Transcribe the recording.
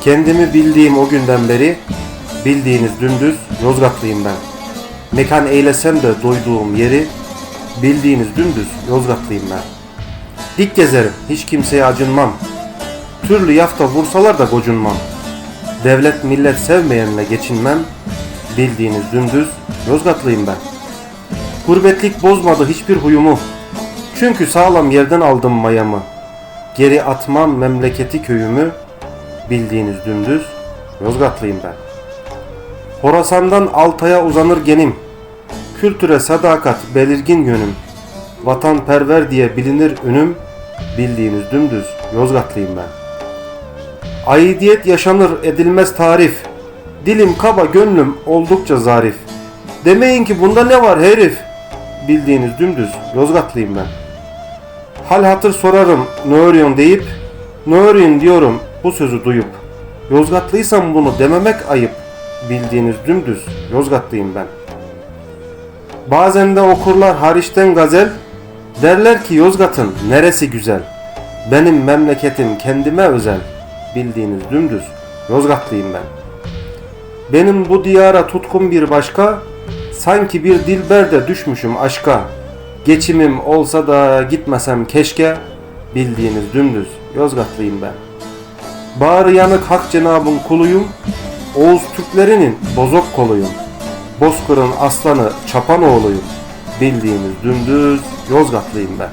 Kendimi bildiğim o günden beri bildiğiniz dümdüz Yozgatlıyım ben. Mekan eylesem de doyduğum yeri bildiğiniz dümdüz Yozgatlıyım ben. Dik gezerim, hiç kimseye acınmam. Türlü yafta vursalar da gocunmam. Devlet millet sevmeyenle geçinmem. Bildiğiniz dümdüz Yozgatlıyım ben. Gurbetlik bozmadı hiçbir huyumu. Çünkü sağlam yerden aldım mayamı. Geri atmam memleketi köyümü. Bildiğiniz dümdüz Yozgatlıyım ben. Horasan'dan Altay'a uzanır genim. Kültüre sadakat belirgin yönüm. Vatanperver diye bilinir ünüm. Bildiğiniz dümdüz Yozgatlıyım ben. Aidiyet yaşanır edilmez tarif. Dilim kaba gönlüm oldukça zarif. Demeyin ki bunda ne var herif. Bildiğiniz dümdüz Yozgatlıyım ben. Hal hatır sorarım ne örüyorsun deyip ne örüyorsun diyorum bu sözü duyup. Yozgatlıysam bunu dememek ayıp. Bildiğiniz dümdüz Yozgatlıyım ben. Bazen de okurlar hariçten gazel derler ki Yozgat'ın neresi güzel. Benim memleketim kendime özel. Bildiğiniz dümdüz Yozgatlıyım ben. Benim bu diyara tutkum bir başka, sanki bir dilberde düşmüşüm aşka. Geçimim olsa da gitmesem keşke, bildiğiniz dümdüz Yozgatlıyım ben. Bağrı yanık hak cenabın kuluyum, Oğuz Türklerinin bozok koluyum. Bozkır'ın aslanı çapan oğluyum. Bildiğiniz dümdüz Yozgatlıyım ben.